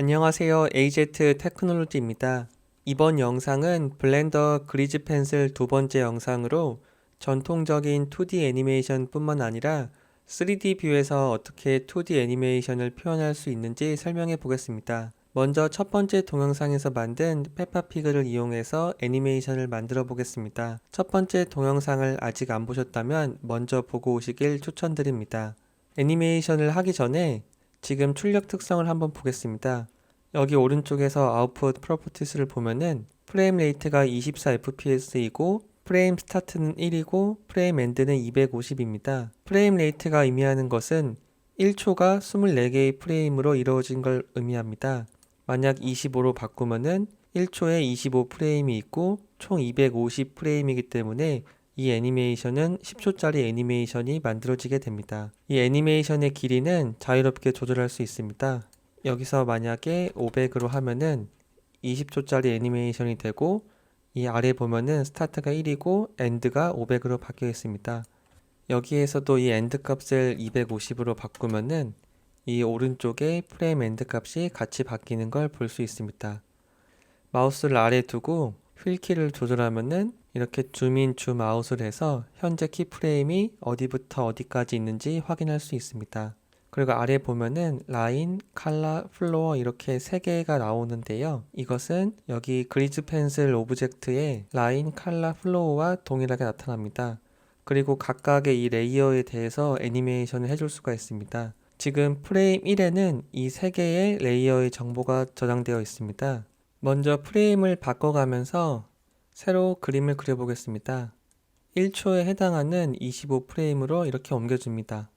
안녕하세요. AZ 테크놀로지입니다. 이번 영상은 블렌더 그리즈 펜슬 두 번째 영상으로 전통적인 2D 애니메이션 뿐만 아니라 3D 뷰에서 어떻게 2D 애니메이션을 표현할 수 있는지 설명해 보겠습니다. 먼저 첫 번째 동영상에서 만든 페파피그를 이용해서 애니메이션을 만들어 보겠습니다. 첫 번째 동영상을 아직 안 보셨다면 먼저 보고 오시길 추천드립니다. 애니메이션을 하기 전에 지금 출력 특성을 한번 보겠습니다. 여기 오른쪽에서 아웃풋 프로퍼티스를 보면은 프레임 레이트가 24fps이고 프레임 스타트는 1이고 프레임 엔드는 250입니다. 프레임 레이트가 의미하는 것은 1초가 24개의 프레임으로 이루어진 걸 의미합니다. 만약 25로 바꾸면은 1초에 25 프레임이 있고 총 250 프레임이기 때문에 이 애니메이션은 10초짜리 애니메이션이 만들어지게 됩니다. 이 애니메이션의 길이는 자유롭게 조절할 수 있습니다. 여기서 만약에 500으로 하면은 20초짜리 애니메이션이 되고 이 아래 보면은 스타트가 1이고 엔드가 500으로 바뀌어 있습니다. 여기에서도 이 엔드 값을 250으로 바꾸면은 이 오른쪽에 프레임 엔드 값이 같이 바뀌는 걸 볼 수 있습니다. 마우스를 아래 두고 휠키를 조절하면은 이렇게 줌인 줌아웃을 해서 현재 키프레임이 어디부터 어디까지 있는지 확인할 수 있습니다. 그리고 아래 보면은 라인, 칼라, 플로어 이렇게 세 개가 나오는데요. 이것은 여기 그리즈 펜슬 오브젝트의 라인, 칼라, 플로어와 동일하게 나타납니다. 그리고 각각의 이 레이어에 대해서 애니메이션을 해줄 수가 있습니다. 지금 프레임 1에는 이 세 개의 레이어의 정보가 저장되어 있습니다. 먼저 프레임을 바꿔가면서 새로 그림을 그려보겠습니다. 1초에 해당하는 25프레임으로 이렇게 옮겨줍니다.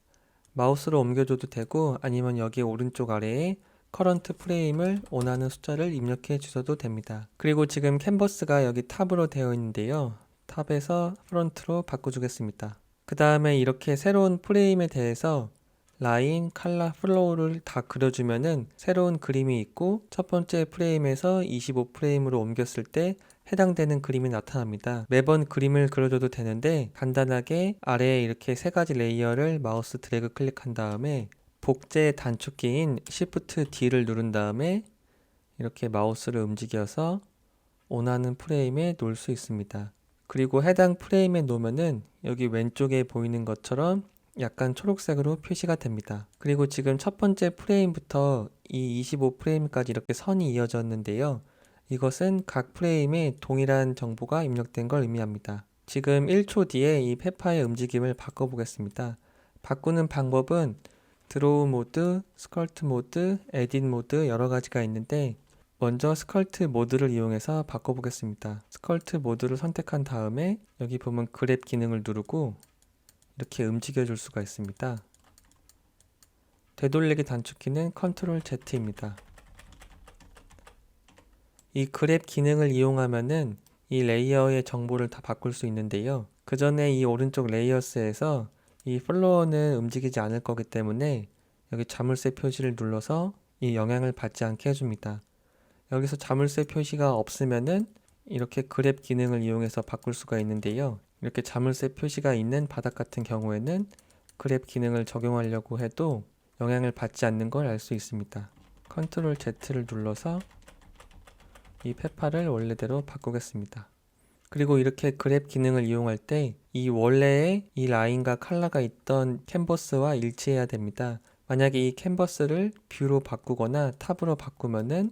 마우스로 옮겨줘도 되고 아니면 여기 오른쪽 아래에 커런트 프레임을 원하는 숫자를 입력해 주셔도 됩니다. 그리고 지금 캔버스가 여기 탑으로 되어 있는데요. 탑에서 프론트로 바꿔주겠습니다. 그 다음에 이렇게 새로운 프레임에 대해서 라인, 칼라, 플로우를 다 그려주면은 새로운 그림이 있고 첫 번째 프레임에서 25프레임으로 옮겼을 때 해당되는 그림이 나타납니다. 매번 그림을 그려줘도 되는데 간단하게 아래에 이렇게 세 가지 레이어를 마우스 드래그 클릭한 다음에 복제 단축키인 Shift D를 누른 다음에 이렇게 마우스를 움직여서 원하는 프레임에 놓을 수 있습니다. 그리고 해당 프레임에 놓으면은 여기 왼쪽에 보이는 것처럼 약간 초록색으로 표시가 됩니다. 그리고 지금 첫 번째 프레임부터 이 25 프레임까지 이렇게 선이 이어졌는데요. 이것은 각 프레임에 동일한 정보가 입력된 걸 의미합니다. 지금 1초 뒤에 이 페파의 움직임을 바꿔보겠습니다. 바꾸는 방법은 드로우 모드, 스컬트 모드, 에딧 모드 여러 가지가 있는데 먼저 스컬트 모드를 이용해서 바꿔보겠습니다. 스컬트 모드를 선택한 다음에 여기 보면 그랩 기능을 누르고 이렇게 움직여 줄 수가 있습니다. 되돌리기 단축키는 컨트롤 Z입니다. 이 그랩 기능을 이용하면은 이 레이어의 정보를 다 바꿀 수 있는데요. 그 전에 이 오른쪽 레이어스에서 이 플로어는 움직이지 않을 거기 때문에 여기 자물쇠 표시를 눌러서 이 영향을 받지 않게 해줍니다. 여기서 자물쇠 표시가 없으면은 이렇게 그랩 기능을 이용해서 바꿀 수가 있는데요. 이렇게 자물쇠 표시가 있는 바닥 같은 경우에는 그랩 기능을 적용하려고 해도 영향을 받지 않는 걸 알 수 있습니다. 컨트롤 Z를 눌러서 이 페파를 원래대로 바꾸겠습니다. 그리고 이렇게 그랩 기능을 이용할 때 이 원래의 이 라인과 칼라가 있던 캔버스와 일치해야 됩니다. 만약에 이 캔버스를 뷰로 바꾸거나 탑으로 바꾸면은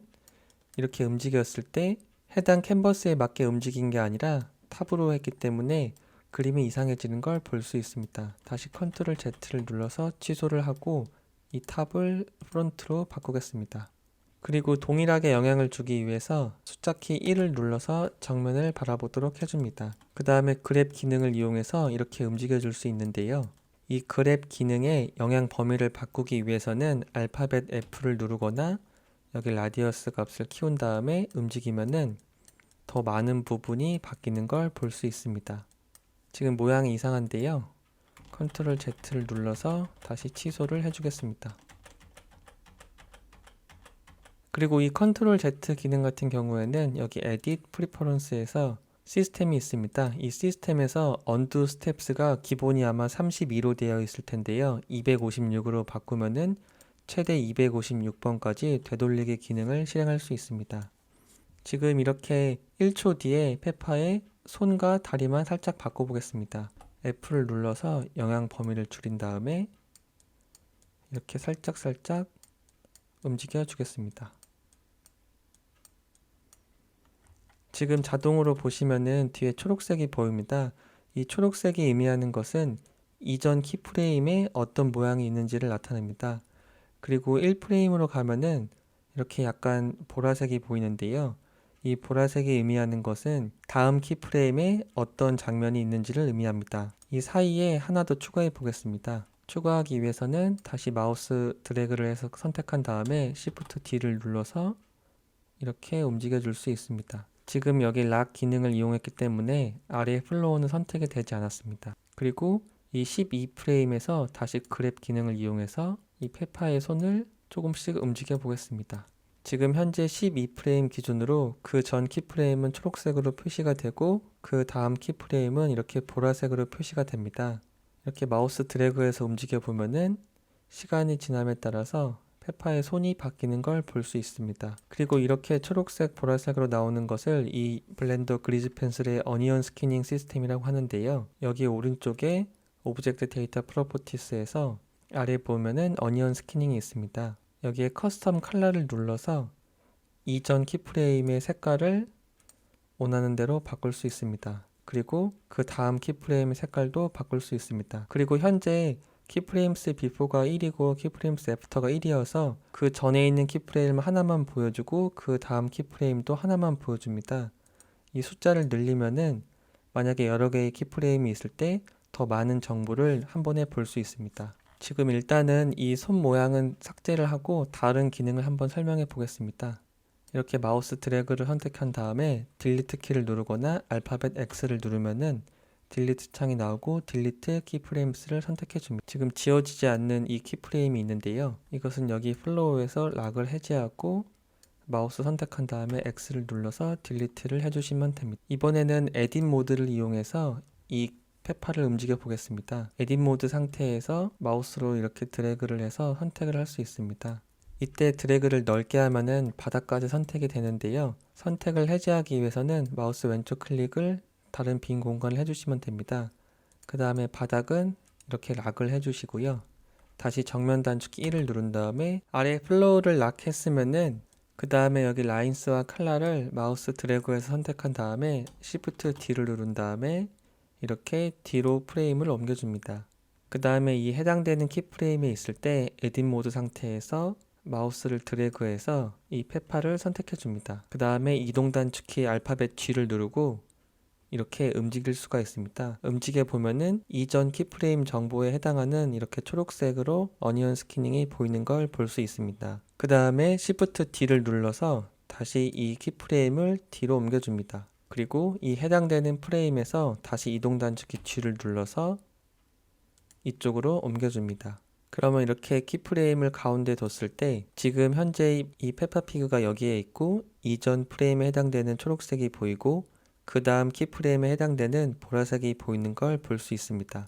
이렇게 움직였을 때 해당 캔버스에 맞게 움직인 게 아니라 탑으로 했기 때문에 그림이 이상해지는 걸 볼 수 있습니다. 다시 컨트롤 Z를 눌러서 취소를 하고 이 탑을 프론트로 바꾸겠습니다. 그리고 동일하게 영향을 주기 위해서 숫자키 1을 눌러서 정면을 바라보도록 해줍니다. 그 다음에 그랩 기능을 이용해서 이렇게 움직여 줄 수 있는데요. 이 그랩 기능의 영향 범위를 바꾸기 위해서는 알파벳 F를 누르거나 여기 라디어스 값을 키운 다음에 움직이면은 더 많은 부분이 바뀌는 걸 볼 수 있습니다. 지금 모양이 이상한데요. 컨트롤 Z를 눌러서 다시 취소를 해주겠습니다. 그리고 이 컨트롤 Z 기능 같은 경우에는 여기 Edit Preference에서 시스템이 있습니다. 이 시스템에서 Undo Steps가 기본이 아마 32로 되어 있을 텐데요. 256으로 바꾸면은 최대 256번까지 되돌리기 기능을 실행할 수 있습니다. 지금 이렇게 1초 뒤에 페파의 손과 다리만 살짝 바꿔보겠습니다. F를 눌러서 영향 범위를 줄인 다음에 이렇게 살짝살짝 움직여 주겠습니다. 지금 자동으로 보시면은 뒤에 초록색이 보입니다. 이 초록색이 의미하는 것은 이전 키프레임에 어떤 모양이 있는지를 나타냅니다. 그리고 1프레임으로 가면은 이렇게 약간 보라색이 보이는데요. 이 보라색이 의미하는 것은 다음 키프레임에 어떤 장면이 있는지를 의미합니다. 이 사이에 하나 더 추가해 보겠습니다. 추가하기 위해서는 다시 마우스 드래그를 해서 선택한 다음에 Shift D를 눌러서 이렇게 움직여 줄 수 있습니다. 지금 여기 락 기능을 이용했기 때문에 아래 플로우는 선택이 되지 않았습니다. 그리고 이 12프레임에서 다시 그랩 기능을 이용해서 이 페파의 손을 조금씩 움직여 보겠습니다. 지금 현재 12프레임 기준으로 그 전 키프레임은 초록색으로 표시가 되고 그 다음 키프레임은 이렇게 보라색으로 표시가 됩니다. 이렇게 마우스 드래그해서 움직여 보면은 시간이 지남에 따라서 페파의 손이 바뀌는 걸 볼 수 있습니다. 그리고 이렇게 초록색, 보라색으로 나오는 것을 이 블렌더 그리즈 펜슬의 어니언 스캐닝 시스템이라고 하는데요. 여기 오른쪽에 오브젝트 데이터 프로퍼티스에서 아래 보면은 어니언 스캐닝이 있습니다. 여기에 커스텀 컬러를 눌러서 이전 키프레임의 색깔을 원하는 대로 바꿀 수 있습니다. 그리고 그 다음 키프레임의 색깔도 바꿀 수 있습니다. 그리고 현재 키프레임스 비포가 1이고 키프레임스 애프터가 1이어서 그 전에 있는 키프레임 하나만 보여주고 그 다음 키프레임도 하나만 보여줍니다. 이 숫자를 늘리면은 만약에 여러 개의 키프레임이 있을 때 더 많은 정보를 한 번에 볼 수 있습니다. 지금 일단은 이 손 모양은 삭제를 하고 다른 기능을 한번 설명해 보겠습니다. 이렇게 마우스 드래그를 선택한 다음에 딜리트 키를 누르거나 알파벳 X를 누르면은 딜리트 창이 나오고 딜리트 키프레임스를 선택해 줍니다. 지금 지워지지 않는 이 키프레임이 있는데요. 이것은 여기 플로우에서 락을 해제하고 마우스 선택한 다음에 X를 눌러서 딜리트를 해주시면 됩니다. 이번에는 에딧 모드를 이용해서 이 페파를 움직여 보겠습니다. 에딧 모드 상태에서 마우스로 이렇게 드래그를 해서 선택을 할 수 있습니다. 이때 드래그를 넓게 하면은 바닥까지 선택이 되는데요. 선택을 해제하기 위해서는 마우스 왼쪽 클릭을 다른 빈 공간을 해주시면 됩니다. 그 다음에 바닥은 이렇게 락을 해주시고요. 다시 정면 단축키 1을 누른 다음에 아래 플로우를 락 했으면은 그 다음에 여기 라인스와 칼라를 마우스 드래그해서 선택한 다음에 Shift D를 누른 다음에 이렇게 뒤로 프레임을 옮겨줍니다. 그 다음에 이 해당되는 키프레임에 있을 때 에딧 모드 상태에서 마우스를 드래그해서 이 페파를 선택해 줍니다. 그 다음에 이동 단축키 알파벳 G를 누르고 이렇게 움직일 수가 있습니다. 움직여 보면은 이전 키프레임 정보에 해당하는 이렇게 초록색으로 어니언 스캐닝이 보이는 걸 볼 수 있습니다. 그 다음에 Shift D를 눌러서 다시 이 키프레임을 뒤로 옮겨줍니다. 그리고 이 해당되는 프레임에서 다시 이동 단축키 G를 눌러서 이쪽으로 옮겨줍니다. 그러면 이렇게 키프레임을 가운데 뒀을 때 지금 현재 이 페파피그가 여기에 있고 이전 프레임에 해당되는 초록색이 보이고 그 다음 키프레임에 해당되는 보라색이 보이는 걸 볼 수 있습니다.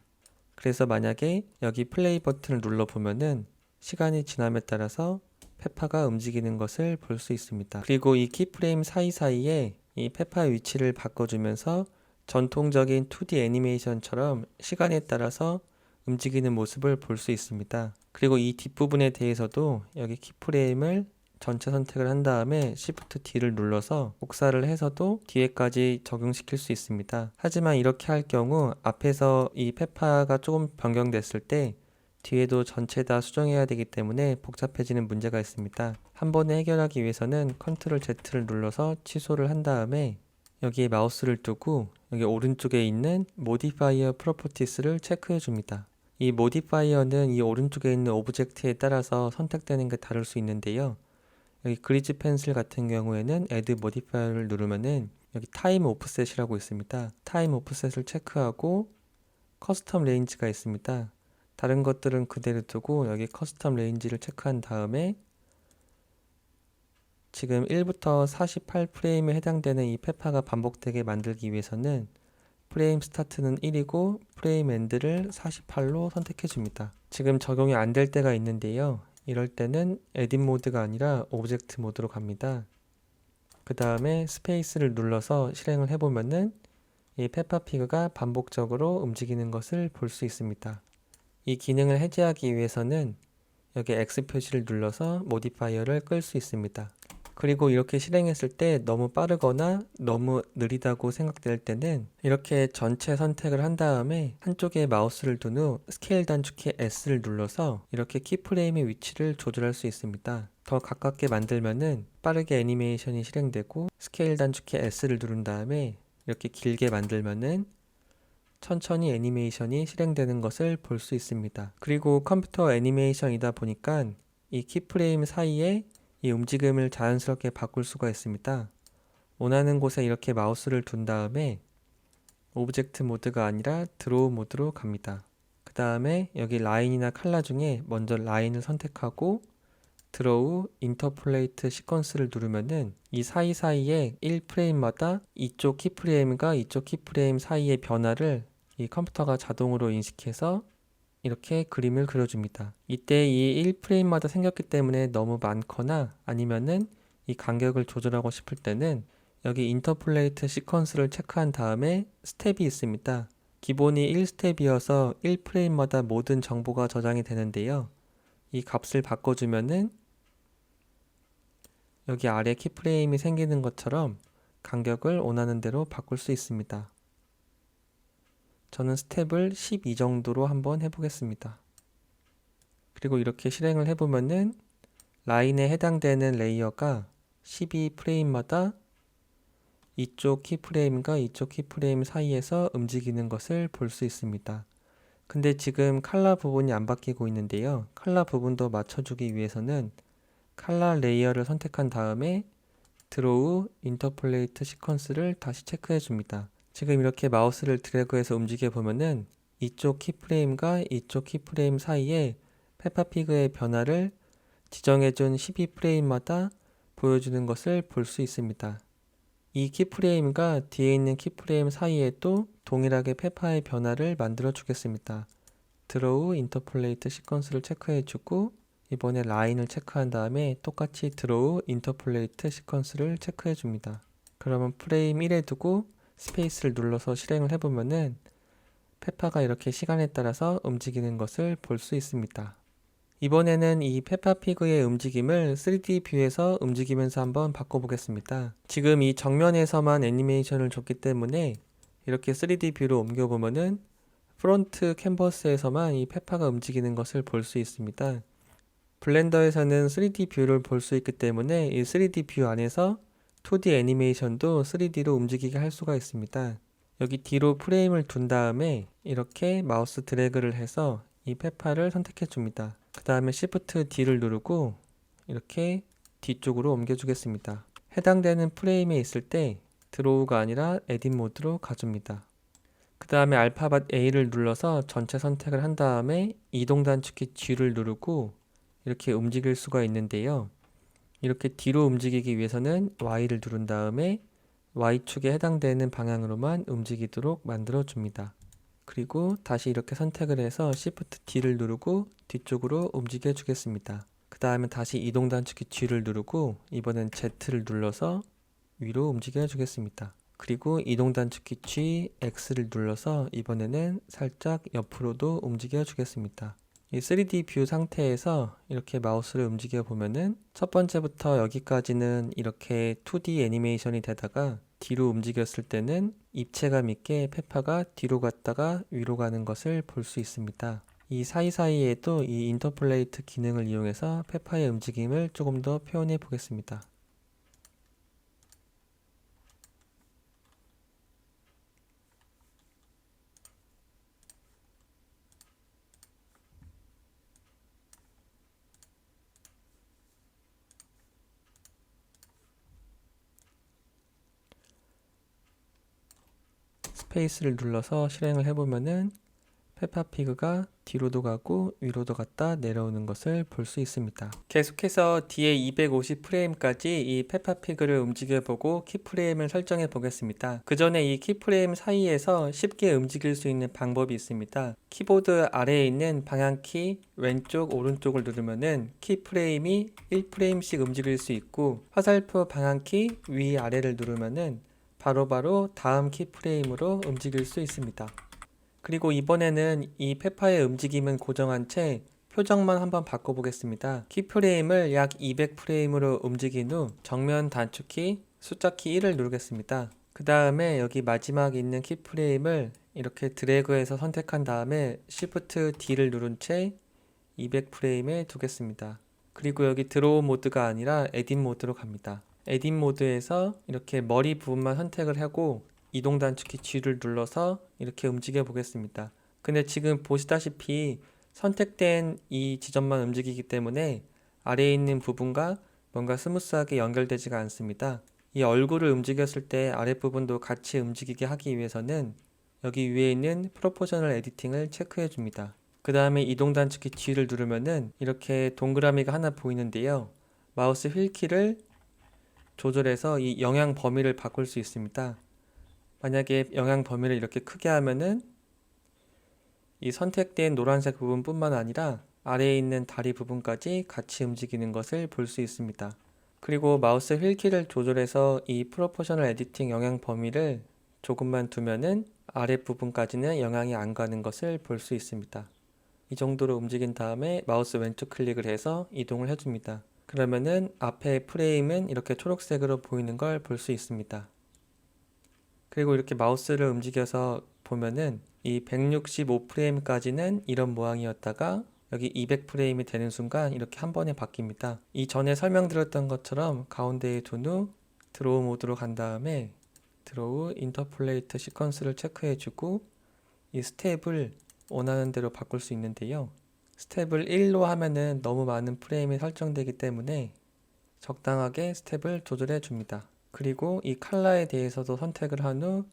그래서 만약에 여기 플레이 버튼을 눌러 보면은 시간이 지남에 따라서 페파가 움직이는 것을 볼 수 있습니다. 그리고 이 키프레임 사이사이에 이 페파의 위치를 바꿔주면서 전통적인 2D 애니메이션처럼 시간에 따라서 움직이는 모습을 볼 수 있습니다. 그리고 이 뒷부분에 대해서도 여기 키프레임을 전체 선택을 한 다음에 Shift D를 눌러서 복사를 해서도 뒤에까지 적용시킬 수 있습니다. 하지만 이렇게 할 경우 앞에서 이 페파가 조금 변경됐을 때 뒤에도 전체 다 수정해야 되기 때문에 복잡해지는 문제가 있습니다. 한 번에 해결하기 위해서는 Ctrl Z를 눌러서 취소를 한 다음에 여기에 마우스를 두고 여기 오른쪽에 있는 Modifier Properties를 체크해 줍니다. 이 Modifier는 이 오른쪽에 있는 오브젝트에 따라서 선택되는 게 다를 수 있는데요. 여기 그리즈 펜슬 같은 경우에는 Add Modifier를 누르면은 여기 Time Offset이라고 있습니다. Time Offset을 체크하고 커스텀 레인지가 있습니다. 다른 것들은 그대로 두고 여기 커스텀 레인지를 체크한 다음에 지금 1부터 48프레임에 해당되는 이 페파가 반복되게 만들기 위해서는 프레임 스타트는 1이고 프레임 엔드를 48로 선택해 줍니다. 지금 적용이 안 될 때가 있는데요. 이럴 때는 에딧 모드가 아니라 오브젝트 모드로 갑니다. 그 다음에 스페이스를 눌러서 실행을 해보면은 이 페파피그가 반복적으로 움직이는 것을 볼 수 있습니다. 이 기능을 해제하기 위해서는 여기 X 표시를 눌러서 모디파이어를 끌 수 있습니다. 그리고 이렇게 실행했을 때 너무 빠르거나 너무 느리다고 생각될 때는 이렇게 전체 선택을 한 다음에 한쪽에 마우스를 둔 후 스케일 단축키 S를 눌러서 이렇게 키프레임의 위치를 조절할 수 있습니다. 더 가깝게 만들면은 빠르게 애니메이션이 실행되고 스케일 단축키 S를 누른 다음에 이렇게 길게 만들면은 천천히 애니메이션이 실행되는 것을 볼 수 있습니다. 그리고 컴퓨터 애니메이션이다 보니까 이 키프레임 사이에 이 움직임을 자연스럽게 바꿀 수가 있습니다. 원하는 곳에 이렇게 마우스를 둔 다음에 오브젝트 모드가 아니라 드로우 모드로 갑니다. 그 다음에 여기 라인이나 칼라 중에 먼저 라인을 선택하고 드로우 인터폴레이트 시퀀스를 누르면은 이 사이사이에 1프레임마다 이쪽 키프레임과 이쪽 키프레임 사이의 변화를 이 컴퓨터가 자동으로 인식해서 이렇게 그림을 그려줍니다. 이때 이 1프레임마다 생겼기 때문에 너무 많거나 아니면은 이 간격을 조절하고 싶을 때는 여기 인터폴레이트 시퀀스를 체크한 다음에 스텝이 있습니다. 기본이 1스텝이어서 1프레임마다 모든 정보가 저장이 되는데요. 이 값을 바꿔주면은 여기 아래 키프레임이 생기는 것처럼 간격을 원하는 대로 바꿀 수 있습니다. 저는 스텝을 12 정도로 한번 해보겠습니다. 그리고 이렇게 실행을 해보면은 라인에 해당되는 레이어가 12 프레임마다 이쪽 키프레임과 이쪽 키프레임 사이에서 움직이는 것을 볼 수 있습니다. 근데 지금 칼라 부분이 안 바뀌고 있는데요. 칼라 부분도 맞춰주기 위해서는 칼라 레이어를 선택한 다음에 드로우 인터폴레이트 시퀀스를 다시 체크해 줍니다. 지금 이렇게 마우스를 드래그해서 움직여 보면은 이쪽 키프레임과 이쪽 키프레임 사이에 페파피그의 변화를 지정해준 12프레임마다 보여주는 것을 볼 수 있습니다. 이 키프레임과 뒤에 있는 키프레임 사이에도 동일하게 페파의 변화를 만들어 주겠습니다. 드로우 인터폴레이트 시퀀스를 체크해 주고 이번에 라인을 체크한 다음에 똑같이 드로우 인터폴레이트 시퀀스를 체크해 줍니다. 그러면 프레임 1에 두고 스페이스를 눌러서 실행을 해보면은 페파가 이렇게 시간에 따라서 움직이는 것을 볼 수 있습니다. 이번에는 이 페파피그의 움직임을 3D 뷰에서 움직이면서 한번 바꿔보겠습니다. 지금 이 정면에서만 애니메이션을 줬기 때문에 이렇게 3D 뷰로 옮겨보면은 프론트 캔버스에서만 이 페파가 움직이는 것을 볼 수 있습니다. 블렌더에서는 3D 뷰를 볼 수 있기 때문에 이 3D 뷰 안에서 2D 애니메이션도 3D로 움직이게 할 수가 있습니다. 여기 뒤로 프레임을 둔 다음에 이렇게 마우스 드래그를 해서 이 페파를 선택해 줍니다. 그 다음에 Shift D를 누르고 이렇게 뒤쪽으로 옮겨 주겠습니다. 해당되는 프레임에 있을 때 드로우가 아니라 에딧 모드로 가줍니다. 그 다음에 알파벳 A를 눌러서 전체 선택을 한 다음에 이동 단축키 G를 누르고 이렇게 움직일 수가 있는데요. 이렇게 뒤로 움직이기 위해서는 Y를 누른 다음에 Y축에 해당되는 방향으로만 움직이도록 만들어 줍니다. 그리고 다시 이렇게 선택을 해서 Shift D를 누르고 뒤쪽으로 움직여 주겠습니다. 그 다음에 다시 이동 단축키 G를 누르고 이번엔 Z를 눌러서 위로 움직여 주겠습니다. 그리고 이동 단축키 G, X를 눌러서 이번에는 살짝 옆으로도 움직여 주겠습니다. 이 3D 뷰 상태에서 이렇게 마우스를 움직여 보면은 첫 번째부터 여기까지는 이렇게 2D 애니메이션이 되다가 뒤로 움직였을 때는 입체감 있게 페파가 뒤로 갔다가 위로 가는 것을 볼 수 있습니다. 이 사이사이에도 이 인터폴레이트 기능을 이용해서 페파의 움직임을 조금 더 표현해 보겠습니다. 스페이스를 눌러서 실행을 해보면은 페파피그가 뒤로도 가고 위로도 갔다 내려오는 것을 볼 수 있습니다. 계속해서 뒤에 250 프레임까지 이 페파피그를 움직여보고 키프레임을 설정해 보겠습니다. 그 전에 이 키프레임 사이에서 쉽게 움직일 수 있는 방법이 있습니다. 키보드 아래에 있는 방향키 왼쪽 오른쪽을 누르면은 키프레임이 1프레임씩 움직일 수 있고 화살표 방향키 위 아래를 누르면은 바로바로 다음 키프레임으로 움직일 수 있습니다. 그리고 이번에는 이 페파의 움직임은 고정한 채 표정만 한번 바꿔보겠습니다. 키프레임을 약 200프레임으로 움직인 후 정면 단축키 숫자키 1을 누르겠습니다. 그 다음에 여기 마지막에 있는 키프레임을 이렇게 드래그해서 선택한 다음에 Shift D를 누른 채 200프레임에 두겠습니다. 그리고 여기 드로우 모드가 아니라 에딧 모드로 갑니다. 에딧 모드에서 이렇게 머리 부분만 선택을 하고 이동 단축키 G를 눌러서 이렇게 움직여 보겠습니다. 근데 지금 보시다시피 선택된 이 지점만 움직이기 때문에 아래에 있는 부분과 뭔가 스무스하게 연결되지가 않습니다. 이 얼굴을 움직였을 때 아랫부분도 같이 움직이게 하기 위해서는 여기 위에 있는 프로포셔널 에디팅을 체크해 줍니다. 그 다음에 이동 단축키 G를 누르면은 이렇게 동그라미가 하나 보이는데요. 마우스 휠키를 조절해서 이 영향 범위를 바꿀 수 있습니다. 만약에 영향 범위를 이렇게 크게 하면은 이 선택된 노란색 부분뿐만 아니라 아래에 있는 다리 부분까지 같이 움직이는 것을 볼 수 있습니다. 그리고 마우스 휠키를 조절해서 이 프로포셔널 에디팅 영향 범위를 조금만 두면은 아랫부분까지는 영향이 안 가는 것을 볼 수 있습니다. 이 정도로 움직인 다음에 마우스 왼쪽 클릭을 해서 이동을 해줍니다. 그러면은 앞에 프레임은 이렇게 초록색으로 보이는 걸 볼 수 있습니다. 그리고 이렇게 마우스를 움직여서 보면은 이 165프레임까지는 이런 모양이었다가 여기 200프레임이 되는 순간 이렇게 한 번에 바뀝니다. 이 전에 설명드렸던 것처럼 가운데에 둔 후 드로우 모드로 간 다음에 드로우 인터폴레이트 시퀀스를 체크해주고 이 스텝을 원하는 대로 바꿀 수 있는데요. 스텝을 1로 하면은 너무 많은 프레임이 설정되기 때문에 적당하게 스텝을 조절해 줍니다. 그리고 이 컬러에 대해서도 선택을 한 후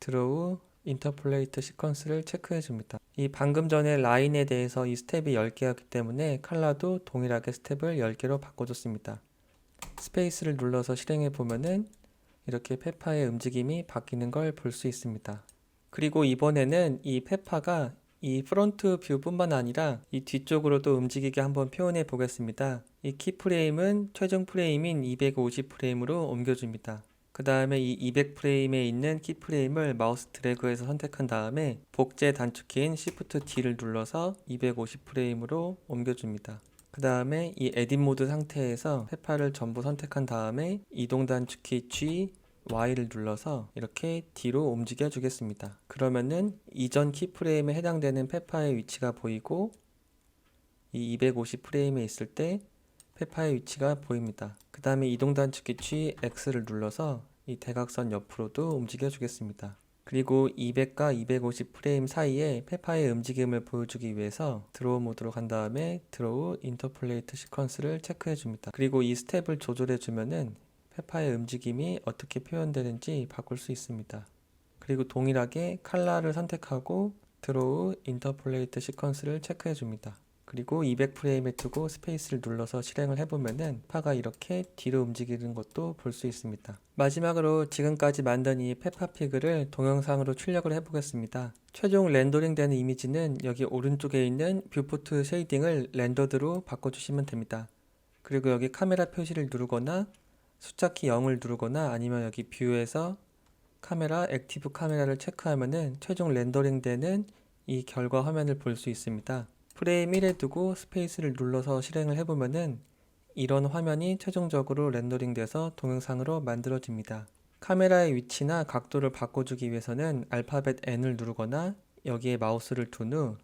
드로우 인터폴레이트 시퀀스를 체크해 줍니다. 이 방금 전에 라인에 대해서 이 스텝이 10개였기 때문에 컬러도 동일하게 스텝을 10개로 바꿔줬습니다. 스페이스를 눌러서 실행해 보면은 이렇게 페파의 움직임이 바뀌는 걸 볼 수 있습니다. 그리고 이번에는 이 페파가 이 프론트 뷰뿐만 아니라 이 뒤쪽으로도 움직이게 한번 표현해 보겠습니다. 이 키프레임은 최종 프레임인 250 프레임으로 옮겨줍니다. 그 다음에 이 200 프레임에 있는 키프레임을 마우스 드래그해서 선택한 다음에 복제 단축키인 Shift D를 눌러서 250 프레임으로 옮겨줍니다. 그 다음에 이 에딧 모드 상태에서 페파를 전부 선택한 다음에 이동 단축키 G, Y를 눌러서 이렇게 뒤로 움직여 주겠습니다. 그러면은 이전 키프레임에 해당되는 페파의 위치가 보이고 이 250 프레임에 있을 때 페파의 위치가 보입니다. 그 다음에 이동 단축키 G, X를 눌러서 이 대각선 옆으로도 움직여 주겠습니다. 그리고 200과 250 프레임 사이에 페파의 움직임을 보여주기 위해서 드로우 모드로 간 다음에 드로우 인터폴레이트 시퀀스를 체크해 줍니다. 그리고 이 스텝을 조절해 주면은 페파의 움직임이 어떻게 표현되는지 바꿀 수 있습니다. 그리고 동일하게 칼라를 선택하고 드로우 인터폴레이트 시퀀스를 체크해 줍니다. 그리고 200프레임에 두고 스페이스를 눌러서 실행을 해보면은 파가 이렇게 뒤로 움직이는 것도 볼 수 있습니다. 마지막으로 지금까지 만든 이 페파피그를 동영상으로 출력을 해보겠습니다. 최종 렌더링 되는 이미지는 여기 오른쪽에 있는 뷰포트 쉐이딩을 렌더드로 바꿔주시면 됩니다. 그리고 여기 카메라 표시를 누르거나 숫자키 0을 누르거나 아니면 여기 뷰에서 카메라 액티브 카메라를 체크하면은 최종 렌더링 되는 이 결과 화면을 볼 수 있습니다. 프레임 1에 두고 스페이스를 눌러서 실행을 해보면은 이런 화면이 최종적으로 렌더링 돼서 동영상으로 만들어집니다. 카메라의 위치나 각도를 바꿔주기 위해서는 알파벳 N을 누르거나 여기에 마우스를 둔 후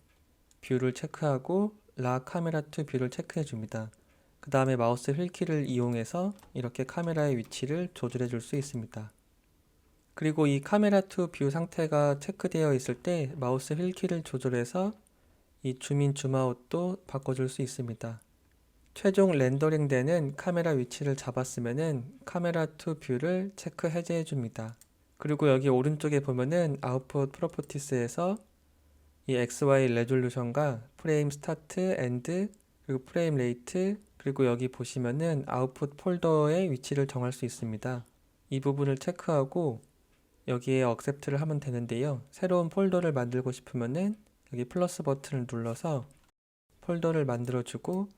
뷰를 체크하고 라 카메라 투 뷰를 체크해 줍니다. 그 다음에 마우스 휠키를 이용해서 이렇게 카메라의 위치를 조절해 줄 수 있습니다. 그리고 이 카메라 투 뷰 상태가 체크되어 있을 때 마우스 휠키를 조절해서 이 줌인 줌아웃도 바꿔줄 수 있습니다. 최종 렌더링 되는 카메라 위치를 잡았으면은 카메라 투 뷰를 체크 해제해 줍니다. 그리고 여기 오른쪽에 보면은 아웃풋 프로퍼티스에서 이 XY 레졸루션과 프레임 스타트, 엔드, 그리고 프레임 레이트, 그리고 여기 보시면은 아웃풋 폴더의 위치를 정할 수 있습니다. 이 부분을 체크하고 여기에 억셉트를 하면 되는데요. 새로운 폴더를 만들고 싶으면은 여기 플러스 버튼을 눌러서 폴더를 만들어주고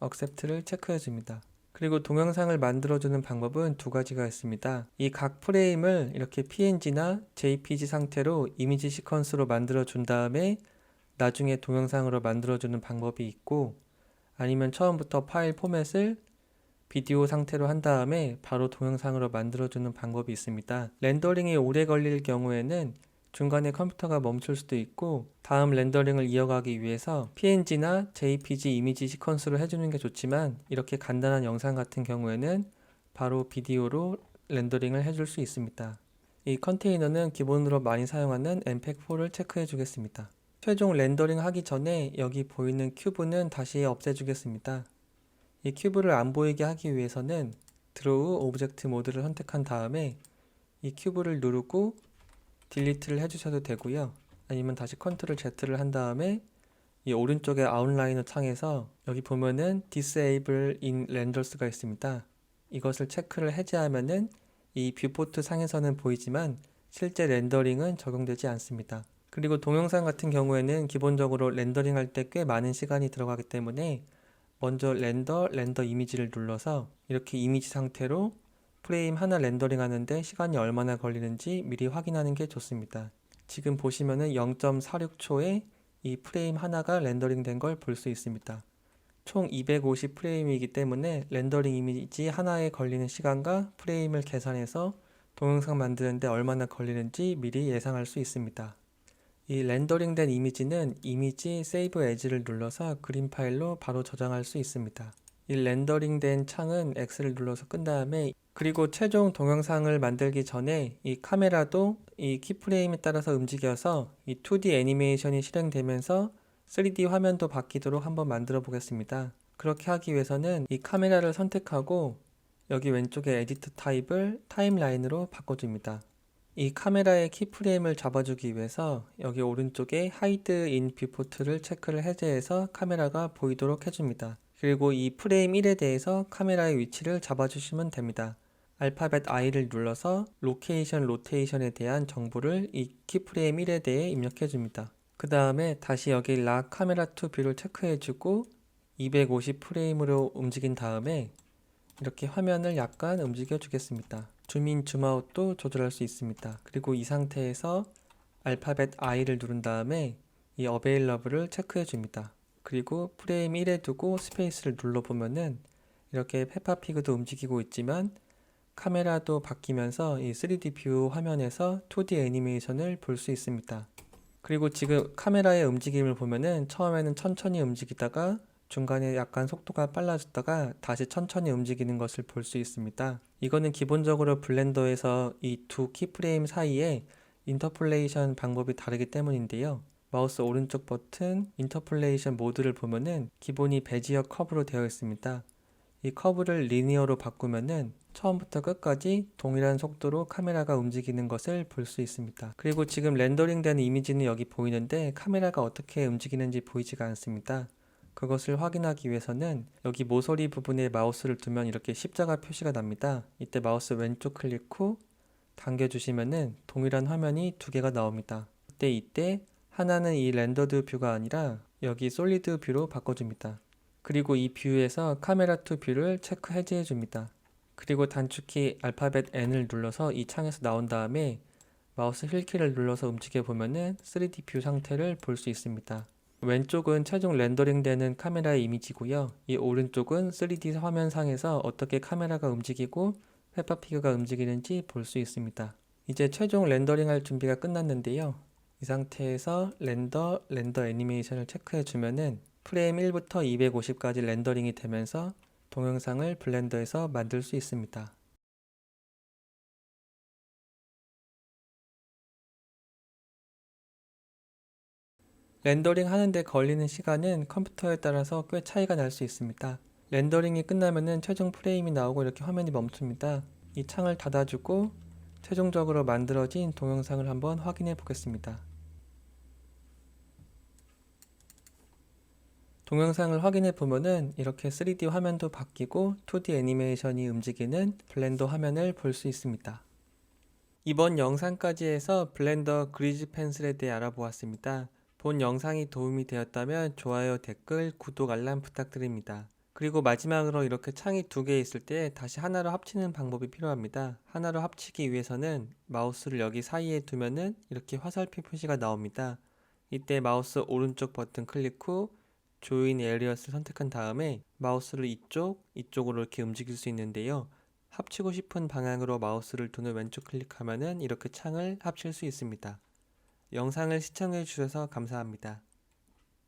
억셉트를 체크해줍니다. 그리고 동영상을 만들어주는 방법은 두 가지가 있습니다. 이 각 프레임을 이렇게 PNG나 JPG 상태로 이미지 시퀀스로 만들어준 다음에 나중에 동영상으로 만들어주는 방법이 있고 아니면 처음부터 파일 포맷을 비디오 상태로 한 다음에 바로 동영상으로 만들어주는 방법이 있습니다. 렌더링이 오래 걸릴 경우에는 중간에 컴퓨터가 멈출 수도 있고 다음 렌더링을 이어가기 위해서 PNG나 JPG 이미지 시퀀스로 해주는 게 좋지만 이렇게 간단한 영상 같은 경우에는 바로 비디오로 렌더링을 해줄 수 있습니다. 이 컨테이너는 기본으로 많이 사용하는 MPEG-4를 체크해 주겠습니다. 최종 렌더링 하기 전에 여기 보이는 큐브는 다시 없애주겠습니다. 이 큐브를 안 보이게 하기 위해서는 드로우 오브젝트 모드를 선택한 다음에 이 큐브를 누르고 딜리트를 해주셔도 되고요. 아니면 다시 컨트롤 Z를 한 다음에 이 오른쪽에 아웃라이너 창에서 여기 보면은 Disable in Renders가 있습니다. 이것을 체크를 해제하면은 이 뷰포트 상에서는 보이지만 실제 렌더링은 적용되지 않습니다. 그리고 동영상 같은 경우에는 기본적으로 렌더링 할 때 꽤 많은 시간이 들어가기 때문에 먼저 렌더, 렌더 이미지를 눌러서 이렇게 이미지 상태로 프레임 하나 렌더링 하는데 시간이 얼마나 걸리는지 미리 확인하는 게 좋습니다. 지금 보시면은 0.46초에 이 프레임 하나가 렌더링 된 걸 볼 수 있습니다. 총 250 프레임이기 때문에 렌더링 이미지 하나에 걸리는 시간과 프레임을 계산해서 동영상 만드는데 얼마나 걸리는지 미리 예상할 수 있습니다. 이 렌더링 된 이미지는 이미지 세이브 에즈를 눌러서 그림 파일로 바로 저장할 수 있습니다. 이 렌더링 된 창은 X를 눌러서 끈 다음에 그리고 최종 동영상을 만들기 전에 이 카메라도 이 키프레임에 따라서 움직여서 이 2D 애니메이션이 실행되면서 3D 화면도 바뀌도록 한번 만들어 보겠습니다. 그렇게 하기 위해서는 이 카메라를 선택하고 여기 왼쪽에 에디트 타입을 타임라인으로 바꿔줍니다. 이 카메라의 키프레임을 잡아주기 위해서 여기 오른쪽에 하이드 인 뷰포트를 체크를 해제해서 카메라가 보이도록 해줍니다. 그리고 이 프레임 1에 대해서 카메라의 위치를 잡아주시면 됩니다. 알파벳 I를 눌러서 로케이션 로테이션에 대한 정보를 이 키프레임 1에 대해 입력해 줍니다. 그 다음에 다시 여기 락 카메라 투 뷰를 체크해 주고 250 프레임으로 움직인 다음에 이렇게 화면을 약간 움직여 주겠습니다. 줌인 줌아웃도 조절할 수 있습니다. 그리고 이 상태에서 알파벳 I를 누른 다음에 이 어베일러블을 체크해 줍니다. 그리고 프레임 1에 두고 스페이스를 눌러보면은 이렇게 페파피그도 움직이고 있지만 카메라도 바뀌면서 이 3D 뷰 화면에서 2D 애니메이션을 볼 수 있습니다. 그리고 지금 카메라의 움직임을 보면은 처음에는 천천히 움직이다가 중간에 약간 속도가 빨라졌다가 다시 천천히 움직이는 것을 볼 수 있습니다. 이거는 기본적으로 블렌더에서 이 두 키프레임 사이에 인터폴레이션 방법이 다르기 때문인데요. 마우스 오른쪽 버튼 인터폴레이션 모드를 보면은 기본이 베지어 커브로 되어 있습니다. 이 커브를 리니어로 바꾸면은 처음부터 끝까지 동일한 속도로 카메라가 움직이는 것을 볼 수 있습니다. 그리고 지금 렌더링 된 이미지는 여기 보이는데 카메라가 어떻게 움직이는지 보이지가 않습니다. 그것을 확인하기 위해서는 여기 모서리 부분에 마우스를 두면 이렇게 십자가 표시가 납니다. 이때 마우스 왼쪽 클릭 후 당겨주시면은 동일한 화면이 두 개가 나옵니다. 그때 이때 하나는 이 렌더드 뷰가 아니라 여기 솔리드 뷰로 바꿔줍니다. 그리고 이 뷰에서 카메라 투 뷰를 체크 해제해 줍니다. 그리고 단축키 알파벳 N을 눌러서 이 창에서 나온 다음에 마우스 휠키를 눌러서 움직여 보면은 3D 뷰 상태를 볼 수 있습니다. 왼쪽은 최종 렌더링 되는 카메라의 이미지고요. 이 오른쪽은 3D 화면상에서 어떻게 카메라가 움직이고 페퍼피그가 움직이는지 볼 수 있습니다. 이제 최종 렌더링 할 준비가 끝났는데요. 이 상태에서 렌더, 렌더 애니메이션을 체크해 주면은 프레임 1부터 250까지 렌더링이 되면서 동영상을 블렌더에서 만들 수 있습니다. 렌더링 하는데 걸리는 시간은 컴퓨터에 따라서 꽤 차이가 날 수 있습니다. 렌더링이 끝나면은 최종 프레임이 나오고 이렇게 화면이 멈춥니다. 이 창을 닫아주고 최종적으로 만들어진 동영상을 한번 확인해 보겠습니다. 동영상을 확인해 보면은 이렇게 3D 화면도 바뀌고 2D 애니메이션이 움직이는 블렌더 화면을 볼 수 있습니다. 이번 영상까지 해서 블렌더 그리즈 펜슬에 대해 알아보았습니다. 본 영상이 도움이 되었다면 좋아요, 댓글, 구독, 알람 부탁드립니다. 그리고 마지막으로 이렇게 창이 두 개 있을 때 다시 하나로 합치는 방법이 필요합니다. 하나로 합치기 위해서는 마우스를 여기 사이에 두면은 이렇게 화살표 표시가 나옵니다. 이때 마우스 오른쪽 버튼 클릭 후 조인 에리어스를 선택한 다음에 마우스를 이쪽, 이쪽으로 이렇게 움직일 수 있는데요. 합치고 싶은 방향으로 마우스를 두는 왼쪽 클릭하면은 이렇게 창을 합칠 수 있습니다. 영상을 시청해 주셔서 감사합니다.